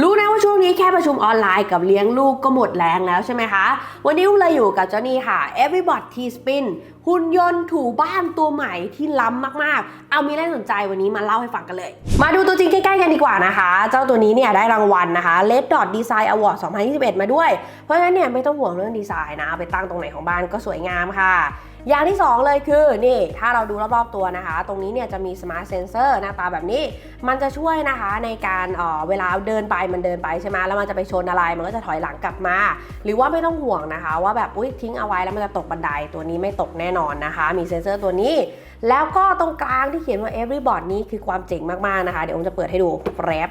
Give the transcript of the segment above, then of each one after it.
รู้นะว่าช่วงนี้แค่ประชุมออนไลน์กับเลี้ยงลูกก็หมดแรงแล้วใช่ไหมคะ วันนี้เลยอยู่กับเจ้านี่ค่ะ Everybot T Spin หุ่นยนต์ถูบ้านตัวใหม่ที่ล้ำมากๆ เอามีอะไรสนใจวันนี้มาเล่าให้ฟังกันเลย มาดูตัวจริงใกล้ๆกันดีกว่านะคะ เจ้าตัวนี้เนี่ยได้รางวัลนะคะ Red Dot Design Award 2021 มาด้วย เพราะฉะนั้นเนี่ยไม่ต้องห่วงเรื่องดีไซน์นะเอาไปตั้งตรงไหนของบ้านก็สวยงามค่ะอย่างที่ 2 เลยคือนี่ถ้าเราดูรอบๆตัวนะคะ ตรงนี้เนี่ยจะมี Smart Sensor หน้าตาแบบนี้ มันจะช่วยนะคะในการเออเวลาเดินไปมันเดินไปใช่ไหมแล้วมันจะไปชนอะไรมันก็จะถอยหลังกลับมา หรือว่าไม่ต้องห่วงนะคะ ว่าแบบอุ้ยทิ้งเอาไว้แล้วมันจะตกบันไดตัวนี้ไม่ตกแน่นอนนะคะ มีเซ็นเซอร์ตัวนี้ แล้วก็ตรงกลางที่เขียนว่า Everybot นี้คือความเจ๋งมากๆนะคะ เดี๋ยวผมจะเปิดให้ดูแรป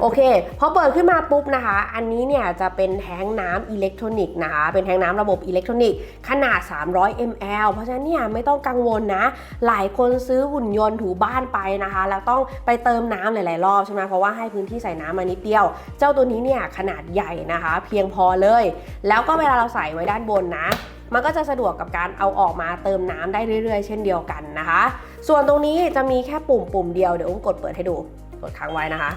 โอเค พอเปิดขึ้นมาปุ๊บนะคะ อันนี้เนี่ยจะเป็นแท้งน้ำอิเล็กทรอนิกส์นะคะ เป็นแท้งน้ำระบบอิเล็กทรอนิกส์ขนาด 300 ml เพราะฉะนั้นเนี่ยไม่ต้องกังวลนะ หลายคนซื้อหุ่นยนต์ถูบ้านไปนะคะ แล้วต้องไปเติมน้ำหลายๆ รอบใช่ไหมเพราะว่าให้พื้นที่ใส่น้ำมานิดเดียว เจ้าตัวนี้เนี่ยขนาดใหญ่นะคะ เพียงพอเลย แล้วก็เวลาเราใส่ไว้ด้านบนนะ มันก็จะสะดวกกับการเอาออกมาเติมน้ำได้เรื่อย ๆ เช่นเดียวกันนะคะ ส่วนตรงนี้จะมีแค่ปุ่มปุ่มเดียวเดี๋ยวอุ้มกดเปิดให้ดูกดค้างไว้นะคะ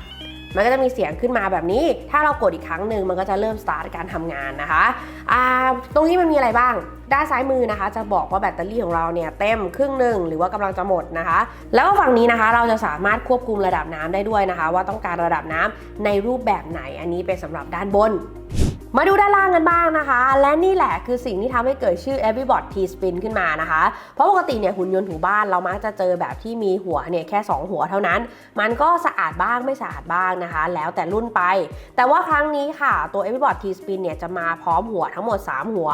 มันก็จะมีเสียงขึ้นมาแบบนี้ ถ้าเรากดอีกครั้งหนึ่งมันก็จะเริ่มสตาร์ทการทำงานนะคะอ่าตรงนี้มันมีอะไรบ้าง ด้านซ้ายมือนะคะ จะบอกว่าแบตเตอรี่ของเราเนี่ยเต็มครึ่งหนึ่งหรือว่ากำลังจะหมดนะคะ แล้วก็ฝั่งนี้นะคะ เราจะสามารถควบคุมระดับน้ำได้ด้วยนะคะ ว่าต้องการระดับน้ำในรูปแบบไหน อันนี้เป็นสำหรับด้านบน มาดูด้านล่างกันบ้างนะคะ และนี่แหละคือสิ่งที่ทำให้เกิดชื่อ Everybot T Spin ขึ้นมานะคะ เพราะปกติเนี่ยหุ่นยนต์ถูบ้านเรามักจะเจอแบบที่มีหัวเนี่ยแค่ 2 หัวเท่านั้น มันก็สะอาดบ้างไม่สะอาดบ้างนะคะ แล้วแต่รุ่นไป แต่ว่าครั้งนี้ค่ะตัว Everybot T Spin เนี่ยจะมาพร้อมหัวทั้งหมด 3 หัว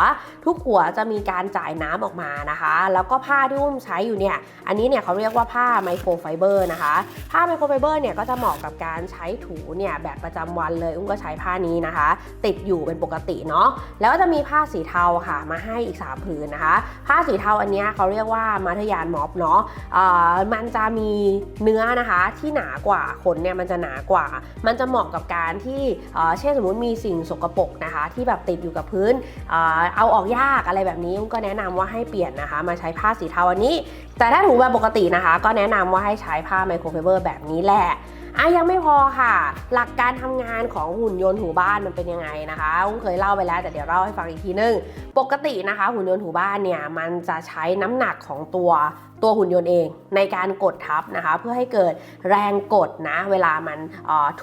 ทุกหัวจะมีการจ่ายน้ำออกมานะคะ แล้วก็ผ้าที่อุ้มใช้อยู่เนี่ยอันนี้เนี่ยเขาเรียกว่าผ้าไมโครไฟเบอร์นะคะผ้าไมโครไฟเบอร์เนี่ยก็จะเหมาะกับการใช้ถูเนี่ยแบบประจำวันเลยอุ้มก็ใช้ผ้านี้นะคะ ติดอยู่เป็นปกติเนาะแล้วก็จะมีผ้าสีเทาค่ะมาให้อีก 3 ผืนนะคะ ผ้าสีเทาอันนี้เขาเรียกว่ามัทยานม็อบเนาะมันจะมีเนื้อนะคะที่หนากว่าขนเนี่ยมันจะหนากว่า มันจะเหมาะกับการที่เช่นสมมติมีสิ่งสกปรกนะคะ ที่แบบติดอยู่กับพื้นเอาออกยากอะไรแบบนี้ก็แนะนำว่าให้เปลี่ยนนะคะ มาใช้ผ้าสีเทาอันนี้ แต่ถ้าถูแบบปกตินะคะ ก็แนะนำว่าให้ใช้ผ้าไมโครไฟเบอร์แบบนี้แหละ อะยังไม่พอค่ะ หลักการทำงานของหุ่นยนต์หูบ้านมันเป็นยังไงนะคะอุ้มเคยเล่าไปแล้วแต่เดี๋ยวเล่าให้ฟังอีกทีนึง ปกตินะคะ หุ่นยนต์หูบ้านเนี่ยมันจะใช้น้ำหนักของตัวตัวหุ่นยนต์เองในการกดทับนะคะ เพื่อให้เกิดแรงกดนะเวลามัน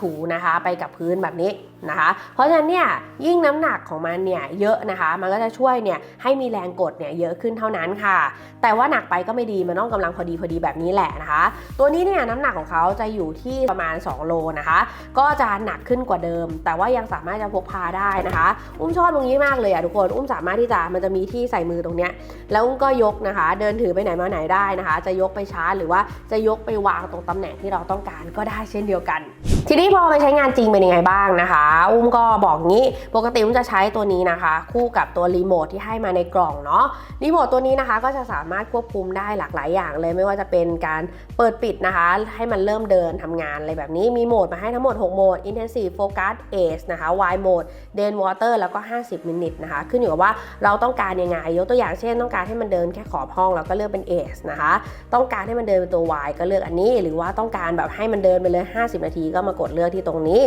ถูนะคะไปกับพื้นแบบนี้นะคะ เพราะฉะนั้นเนี่ยยิ่งน้ำหนักของมันเนี่ยเยอะนะคะ มันก็จะช่วยเนี่ยให้มีแรงกดเนี่ยเยอะขึ้นเท่านั้นค่ะ แต่ว่าหนักไปก็ไม่ดีมันต้องกำลังพอดีพอดีแบบนี้แหละนะคะ ตัวนี้เนี่ยน้ำหนักของเขาจะอยู่ที่ประมาณ 2 โลนะคะ ก็จะหนักขึ้นกว่าเดิม แต่ว่ายังสามารถจะพกพาได้นะคะ อุ้มชอบตรงนี้มากเลยอะทุกคนอุ้มสามารถที่จะมันจะมีที่ใส่มือตรงเนี้ยแล้วอุ้มก็ยกนะคะ เดินถือไปไหนมาไหนได้ได้นะคะ จะยกไปชาร์จหรือว่าจะยกไปวางตรงตำแหน่งที่เราต้องการก็ได้เช่นเดียวกัน ทีนี้พอไปใช้งานจริงเป็นยังไงบ้างนะคะ อุ้มก็บอกงี้ปกติอุ้มจะใช้ตัวนี้นะคะ คู่กับตัวรีโมทที่ให้มาในกล่องเนาะรีโมทตัวนี้นะคะก็จะสามารถควบคุมได้หลากหลายอย่างเลยไม่ว่าจะเป็นการเปิดปิดนะคะ ให้มันเริ่มเดินทำงานอะไรแบบนี้มีโหมดมาให้ทั้งหมด 6 โหมด Intensive Focus Ace นะคะ Wide Mode Den Water แล้วก็ 50มินิทนะคะ ขึ้นอยู่กับว่าเราต้องการยังไงยกตัวอย่างเช่นต้องการให้มันเดินแค่ขอบห้องเราก็เลือกเป็น Ace นะคะ ต้องการให้มันเดินเป็นตัว Y ก็เลือกอันนี้ หรือว่าต้องการแบบให้มันเดินไปเลย 50 นาทีก็มากดเลือกที่ตรงนี้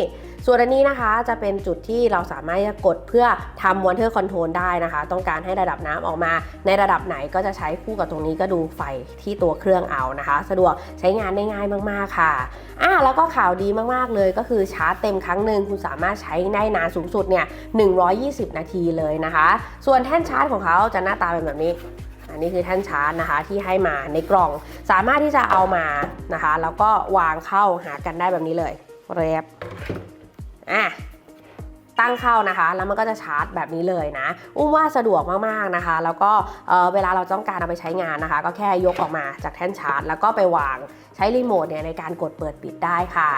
ส่วนอันนี้นะคะจะเป็นจุดที่เราสามารถจะกดเพื่อทำ water control ได้นะคะ ต้องการให้ระดับน้ำออกมา ในระดับไหนก็จะใช้คู่กับตรงนี้ก็ดูไฟที่ตัวเครื่องเอานะคะ สะดวกใช้งานได้ง่ายมากๆค่ะอะแล้วก็ข่าวดีมากๆเลยก็คือชาร์จเต็มครั้งหนึ่งคุณสามารถใช้ได้นานสูงสุดเนี่ย120 นาทีเลยนะคะ ส่วนแท่นชาร์จของเขาจะหน้าตาเป็นแบบนี้ นนี้คือแท่นชาร์จนะคะที่ให้มาในกล่อง สามารถที่จะเอามานะคะ แล้วก็วางเข้าหากันได้แบบนี้เลยเรียบอะตั้งเข้านะคะ แล้วมันก็จะชาร์จแบบนี้เลยนะ อุ้มว่าสะดวกมากๆนะคะ แล้วก็เอ่อเวลาเราต้องการเอาไปใช้งานนะคะ ก็แค่ยกออกมาจากแท่นชาร์จ แล้วก็ไปวางใช้รีโมทเนี่ยในการกดเปิดปิดได้ค่ะ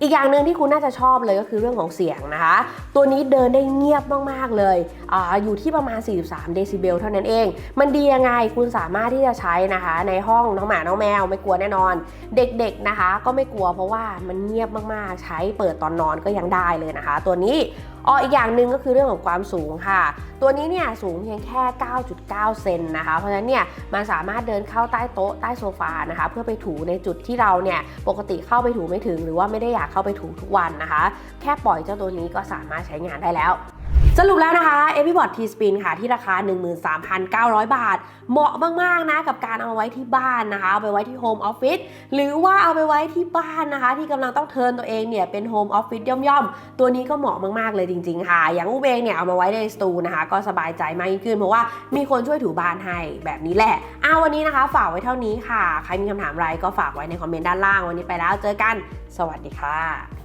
อีกอย่างหนึ่งที่คุณน่าจะชอบเลยก็คือเรื่องของเสียงนะคะ ตัวนี้เดินได้เงียบมากๆเลยออยู่ที่ประมาณ 43 เดซิเบลเท่านั้นเอง มันดียังไงคุณสามารถที่จะใช้นะคะ ในห้องน้องหมา น้องแมวไม่กลัวแน่นอน เด็กๆนะคะ ก็ไม่กลัวเพราะว่ามันเงียบมากๆ ใช้เปิดตอนนอนก็ยังได้เลยนะคะ ตัวนี้ อ๋ออีกอย่างหนึ่งก็คือเรื่องของความสูงค่ะ ตัวนี้เนี่ยสูงเพียงแค่ 9.9 เซนนะคะ เพราะฉะนั้นเนี่ยมันสามารถเดินเข้าใต้โต๊ะใต้โซฟานะคะ เพื่อไปถูในจุดที่เราเนี่ยปกติเข้าไปถูไม่ถึง หรือว่าไม่ได้อยากเข้าไปถูทุกวันนะคะ แค่ปล่อยเจ้าตัวนี้ก็สามารถใช้งานได้แล้ว สรุปแล้วนะคะ e v i b o t T Spin ค่ะที่ราคา 13,900 บาท เหมาะมาก ๆ นะ กับการเอาไว้ที่บ้านนะคะ เอาไปไว้ที่โฮมออฟฟิศหรือว่าเอาไปไว้ที่บ้านนะคะ ที่กำลังต้องเทิร์นตัวเองเนี่ย เป็นโฮมออฟฟิศย่อม ๆ ตัวนี้ก็เหมาะมาก ๆ เลยจริง ๆ ค่ะ อย่างอูเบงเนี่ย เอามาไว้ในสตูนะคะ ก็สบายใจมากยิ่งขึ้น เพราะว่ามีคนช่วยถูบ้านให้แบบนี้แหละอ้าวันนี้นะคะ ฝากไว้เท่านี้ค่ะ ใครมีคำถามอะไรก็ฝากไว้ในคอมเมนต์ด้านล่างวันนี้ไปแล้วเจอกัน สวัสดีค่ะ